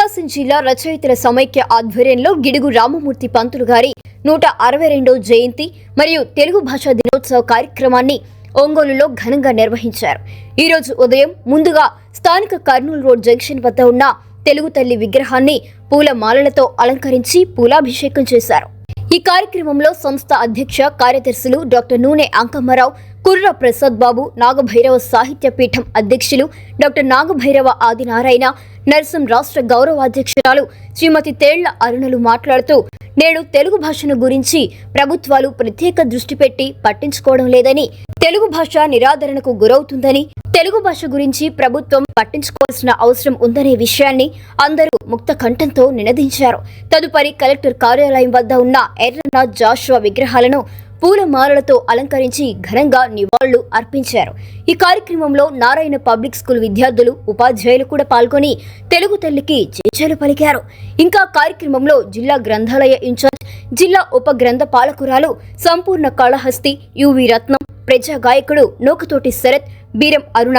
ప్రకాశం జిల్లా రచయితల సమైక్య ఆధ్వర్యంలో గిడుగు రామమూర్తి పంతులు గారి నూట అరవై రెండో జయంతి మరియు తెలుగు భాషా దినోత్సవ కార్యక్రమాన్ని ఒంగోలులో ఘనంగా నిర్వహించారు. ఈ రోజు ఉదయం ముందుగా స్థానిక కర్నూలు రోడ్ జంక్షన్ వద్ద ఉన్న తెలుగు తల్లి విగ్రహాన్ని పూల మాలలతో అలంకరించి పూలాభిషేకం చేశారు. ఈ కార్యక్రమంలో సంస్థ అధ్యక్ష కార్యదర్శులు డాక్టర్ నూనె అంకమ్మరావు కుర్ర ప్రసాద్ బాబు నాగభైరవ సాహిత్య పీఠం అధ్యక్షులు డాక్టర్ నాగభైరవ ఆదినారాయణ నర్సం రాష్ట్ర గౌరవాధ్యక్షురాలు శ్రీమతి తేళ్ళ అరుణలు మాట్లాడుతూ నేడు తెలుగు భాషను గురించి ప్రభుత్వాలు ప్రత్యేక దృష్టి పెట్టి పట్టించుకోవడం లేదని తెలుగు భాష నిరాదరణకు గురవుతుందని తెలుగు భాష గురించి ప్రభుత్వం పట్టించుకోవాల్సిన అవసరం ఉందనే విషయాన్ని అందరూ ముక్త కంఠంతో నినదించారు. తదుపరి కలెక్టర్ కార్యాలయం వద్ద ఉన్న ఎర్రన్న జాషువా విగ్రహాలను పూలమాలలతో అలంకరించి ఘనంగా నివాళులు అర్పించారు. ఈ కార్యక్రమంలో నారాయణ పబ్లిక్ స్కూల్ విద్యార్థులు ఉపాధ్యాయులు కూడా పాల్గొని తెలుగు తల్లికి జేజేలు పలికారు. ఇంకా కార్యక్రమంలో జిల్లా గ్రంథాలయ ఇన్ఛార్జ్ జిల్లా ఉప గ్రంథ పాలకురాలు సంపూర్ణ కాళహస్తి యువి రత్నం ప్రజా గాయకుడు Nokatoti Sarath Beeram Aruna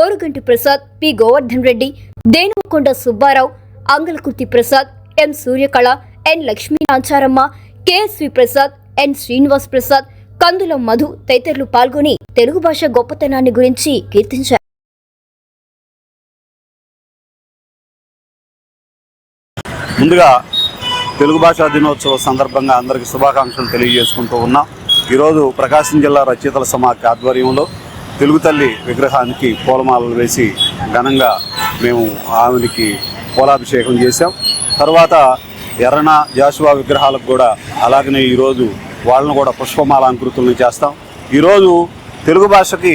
Oruganti Prasad P. Govardhan Reddy Denukonda Subbarao Angalakurthi Prasad M. Suryakala N. Lakshminacharamma KSV Prasad N. Srinivas Prasad Kandula Madhu తదితరులు పాల్గొని తెలుగు భాష గొప్పతనాన్ని గురించి కీర్తించారు. ముందుగా తెలుగు భాషా దినోత్సవ సందర్భంగా అందరికీ శుభాకాంక్షలు తెలియజేసుకుంటూ ఉన్నాం. ఈరోజు ప్రకాశం జిల్లా రచయితల సమాఖ్య ఆధ్వర్యంలో తెలుగు తల్లి విగ్రహానికి పూలమాలలు వేసి ఘనంగా మేము ఆమెకి పూలాభిషేకం చేశాం. తర్వాత ఎర్రన జాషువా విగ్రహాలకు కూడా అలాగనే ఈరోజు వాళ్ళను కూడా పుష్పమాలాంకృతులను చేస్తాం. ఈరోజు తెలుగు భాషకి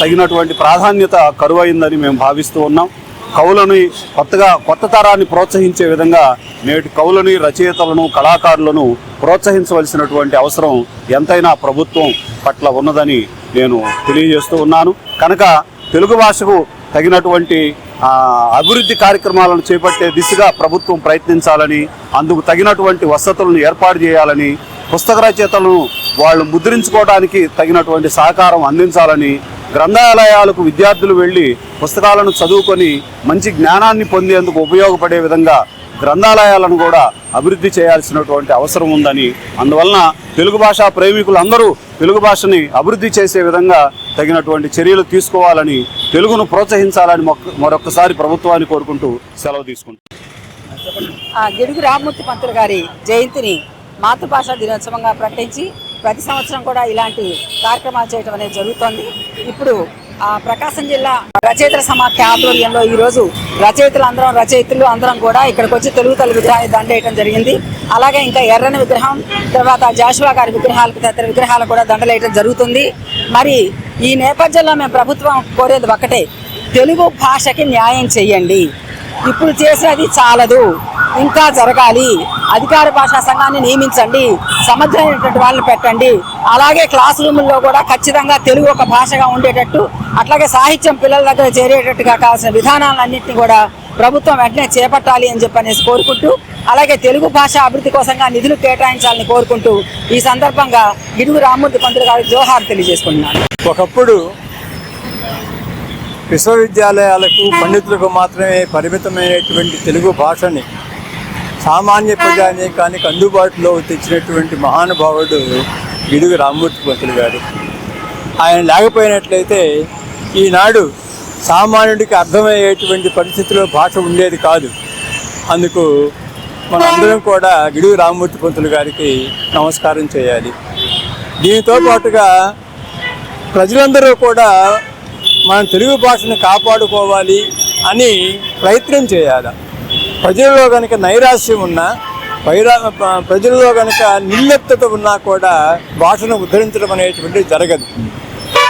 తగినటువంటి ప్రాధాన్యత కరువైందని మేము భావిస్తూ ఉన్నాం. కవులని కొత్తగా కొత్త తరాన్ని ప్రోత్సహించే విధంగా నేటి కవులని రచయితలను కళాకారులను ప్రోత్సహించవలసినటువంటి అవసరం ఎంతైనా ప్రభుత్వం పట్ల ఉన్నదని నేను తెలియజేస్తూ ఉన్నాను. కనుక తెలుగు భాషకు తగినటువంటి అభివృద్ధి కార్యక్రమాలను చేపట్టే దిశగా ప్రభుత్వం ప్రయత్నించాలని అందుకు తగినటువంటి వసతులను ఏర్పాటు చేయాలని పుస్తక రచయితలను వాళ్ళు ముద్రించుకోవడానికి తగినటువంటి సహకారం అందించాలని గ్రంథాలయాలకు విద్యార్థులు వెళ్ళి పుస్తకాలను చదువుకొని మంచి జ్ఞానాన్ని పొందేందుకు ఉపయోగపడే విధంగా గ్రంథాలయాలను కూడా అభివృద్ధి చేయాల్సినటువంటి అవసరం ఉందని. అందువలన తెలుగు భాషా ప్రేమికులందరూ తెలుగు భాషని అభివృద్ధి చేసే విధంగా తగినటువంటి చర్యలు తీసుకోవాలని తెలుగును ప్రోత్సహించాలని మొక్క- మరొకసారి ప్రభుత్వాన్ని కోరుకుంటూ సెలవు తీసుకుంటాం గిడుగు రామ్మూర్తి పంతులు గారి జయంతిని మాతృభాషా దినోత్సవంగా ప్రకటించి ప్రతి సంవత్సరం కూడా ఇలాంటి కార్యక్రమాలు చేయడం అనేది జరుగుతోంది. ఇప్పుడు ఆ ప్రకాశం జిల్లా రచయితల సమాఖ్య ఆధ్వర్యంలో ఈరోజు రచయితలు అందరం రచయితలు అందరం కూడా ఇక్కడికి వచ్చి తెలుగు తల్లి విగ్రహాన్ని దండేయడం జరిగింది. అలాగే ఇంకా ఎర్రని విగ్రహం తర్వాత జాషువా గారి విగ్రహాలకు తదితర విగ్రహాలు కూడా దండలేయడం జరుగుతుంది. మరి ఈ నేపథ్యంలో మేము ప్రభుత్వం కోరేది ఒకటే తెలుగు భాషకి న్యాయం చేయండి. ఇప్పుడు చేసేది చాలదు. ఇంకా జరగాలి. అధికార భాషా సంఘాన్ని నియమించండి. సమర్థమైనటువంటి వాళ్ళని పెట్టండి. అలాగే క్లాస్ రూముల్లో కూడా ఖచ్చితంగా తెలుగు ఒక భాషగా ఉండేటట్టు అట్లాగే సాహిత్యం పిల్లల దగ్గర చేరేటట్టుగా కావాల్సిన విధానాలన్నింటినీ కూడా ప్రభుత్వం వెంటనే చేపట్టాలి అని చెప్పనేసి కోరుకుంటూ అలాగే తెలుగు భాష అభివృద్ధి కోసంగా నిధులు కేటాయించాలని కోరుకుంటూ ఈ సందర్భంగా గిడుగు రామ్మూర్తి పంతులు గారు జోహార్ తెలియజేసుకుంటున్నాను. ఒకప్పుడు విశ్వవిద్యాలయాలకు పండితులకు మాత్రమే పరిమితమైనటువంటి తెలుగు భాషని సామాన్య ప్రజానీకానికి అందుబాటులో తెచ్చినటువంటి మహానుభావుడు గిడుగు రామ్మూర్తి పంతులు గారు. ఆయన లేకపోయినట్లయితే ఈనాడు సామాన్యుడికి అర్థమయ్యేటువంటి పరిస్థితిలో భాష ఉండేది కాదు. అందుకు మనందరం కూడా గిడుగు రామ్మూర్తి పంతులు గారికి నమస్కారం చేయాలి. దీనితో పాటుగా ప్రజలందరూ కూడా మన తెలుగు భాషను కాపాడుకోవాలి అని ప్రయత్నం చేయాలి. ప్రజల్లో కనుక నైరాశ్యం ఉన్నా పైరా ప్రజల్లో కనుక నిర్లిప్తత ఉన్నా కూడా భాషను ఉద్ధరించడం అనేటువంటిది జరగదు.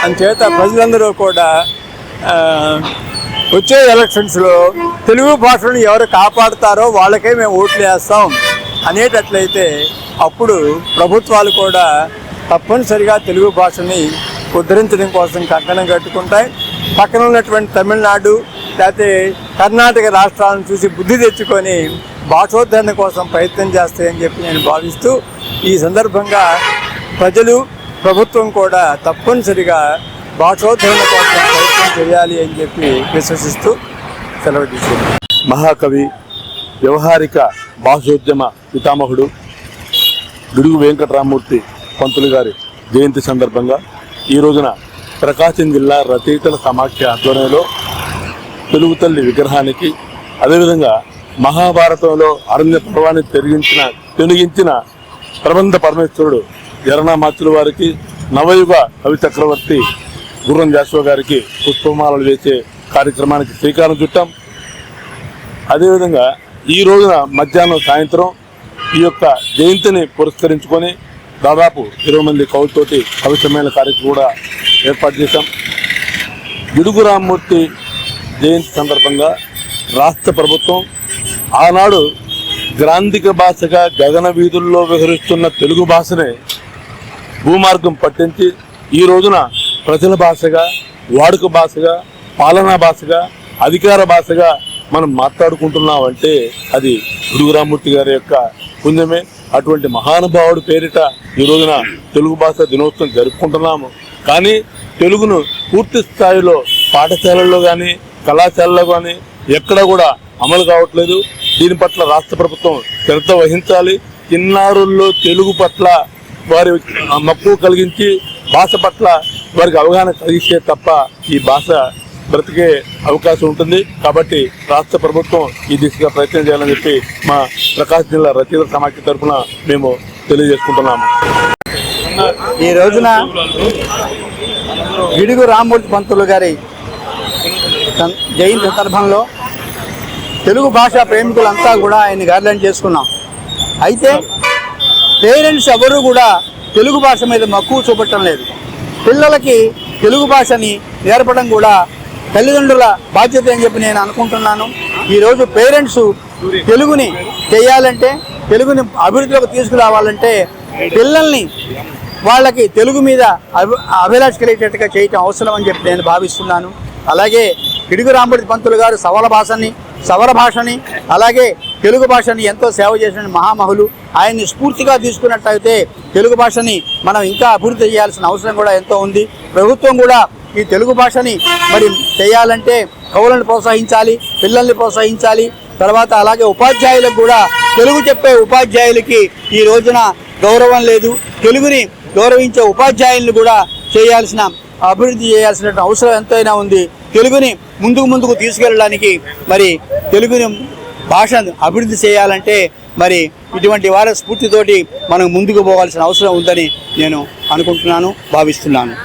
అంచేత ప్రజలందరూ కూడా వచ్చే ఎలక్షన్స్లో తెలుగు భాషను ఎవరు కాపాడుతారో వాళ్ళకే మేము ఓట్లు వేస్తాం అనేటట్లయితే అప్పుడు ప్రభుత్వాలు కూడా తప్పనిసరిగా తెలుగు భాషని ఉద్ధరించడం కోసం కంకణం కట్టుకుంటాయి. పక్కన ఉన్నటువంటి తమిళనాడు లేకపోతే కర్ణాటక రాష్ట్రాలను చూసి బుద్ధి తెచ్చుకొని భాషోద్ధరణ కోసం ప్రయత్నం చేస్తాయని చెప్పి నేను భావిస్తూ ఈ సందర్భంగా ప్రజలు ప్రభుత్వం కూడా తప్పనిసరిగా భాషోద్ధరణ కోసం ప్రయత్నం చేయాలి అని చెప్పి విశ్వసిస్తూ సెలవు తీసుకుంటాను మహాకవి వ్యవహారిక భాషోద్యమ పితామహుడు గిడుగు వెంకటరామూర్తి పంతులు గారి జయంతి సందర్భంగా ఈ రోజున ప్రకాశం జిల్లా రచయితల సమాఖ్య ఆధ్వర్యంలో తెలుగు తల్లి విగ్రహానికి అదేవిధంగా మహాభారతంలో అరణ్య పర్వాన్ని తెరిగించిన తెనిగించిన ప్రబంధ పరమేశ్వరుడు జరణామాచుల వారికి నవయుగ కవి చక్రవర్తి గుర్రం జాషువ గారికి పుష్పమాలలు వేసే కార్యక్రమానికి శ్రీకారం చుట్టాం. అదేవిధంగా ఈ రోజున మధ్యాహ్నం సాయంత్రం ఈ యొక్క జయంతిని పురస్కరించుకొని దాదాపు ఇరవై మంది కవులతోటి కవి సమ్మేళన కార్యక్రమం కూడా ఏర్పాటు చేశాం. గిడుగు రామ్మూర్తి జయంతి సందర్భంగా రాష్ట్ర ప్రభుత్వం ఆనాడు గ్రాంధిక భాషగా గగన వీధుల్లో విహరిస్తున్న తెలుగు భాషనే భూమార్గం పట్టించి ఈ రోజున ప్రజల భాషగా వాడుక భాషగా పాలనా భాషగా అధికార భాషగా మనం మాట్లాడుకుంటున్నామంటే అది గురుగురామూర్తి గారి యొక్క పుణ్యమే. అటువంటి మహానుభావుడి పేరిట ఈ రోజున తెలుగు భాష దినోత్సవం జరుపుకుంటున్నాము. కానీ తెలుగును పూర్తి స్థాయిలో పాఠశాలల్లో కానీ కళాశాలలో కానీ ఎక్కడ కూడా అమలు కావట్లేదు. దీని పట్ల రాష్ట్ర ప్రభుత్వం శ్రద్ధ వహించాలి. చిన్నారుల్లో తెలుగు పట్ల వారి మక్కువ కలిగించి భాష పట్ల వారికి అవగాహన కలిగిస్తే తప్ప ఈ భాష బ్రతికే అవకాశం ఉంటుంది. కాబట్టి రాష్ట్ర ప్రభుత్వం ఈ దిశగా ప్రయత్నం చేయాలని చెప్పి మా ప్రకాశం జిల్లా రచయిత సమాఖ్య తరఫున మేము తెలియజేసుకుంటున్నాము. ఈ రోజున గిడుగు రామ్మూర్తి పంతులు గారి జయంతి సందర్భంలో తెలుగు భాషా ప్రేమికులంతా కూడా ఆయన గార్లెండ్ చేసుకున్నాం. అయితే పేరెంట్స్ ఎవరు కూడా తెలుగు భాష మీద మక్కువ చూపట్టం లేదు. పిల్లలకి తెలుగు భాషని నేర్పడం కూడా తల్లిదండ్రుల బాధ్యత అని చెప్పి నేను అనుకుంటున్నాను. ఈరోజు పేరెంట్స్ తెలుగుని చేయాలంటే తెలుగుని అభివృద్ధిలోకి తీసుకురావాలంటే పిల్లల్ని వాళ్ళకి తెలుగు మీద అభి అభిలాష కలిగేటట్టుగా చేయటం అవసరం అని చెప్పి నేను భావిస్తున్నాను. అలాగే పిడుగు రాంబడి పంతులు గారు సవల భాషని సవర భాషని అలాగే తెలుగు భాషని ఎంతో సేవ చేసిన మహామహులు. ఆయన్ని స్ఫూర్తిగా తీసుకున్నట్టయితే తెలుగు భాషని మనం ఇంకా అభివృద్ధి చేయాల్సిన అవసరం కూడా ఎంతో ఉంది. ప్రభుత్వం కూడా ఈ తెలుగు భాషని మరి చేయాలంటే కవులను ప్రోత్సహించాలి పిల్లల్ని ప్రోత్సహించాలి. తర్వాత అలాగే ఉపాధ్యాయులకు కూడా తెలుగు చెప్పే ఉపాధ్యాయులకి ఈ రోజున గౌరవం లేదు. తెలుగుని గౌరవించే ఉపాధ్యాయులను కూడా చేయాల్సిన అభివృద్ధి చేయాల్సిన అవసరం ఎంతైనా ఉంది. తెలుగుని ముందుకు ముందుకు తీసుకెళ్ళడానికి మరి తెలుగుని భాషను అభివృద్ధి చేయాలంటే మరి ఇటువంటి వారి స్ఫూర్తితోటి మనం ముందుకు పోవాల్సిన అవసరం ఉందని నేను అనుకుంటున్నాను భావిస్తున్నాను.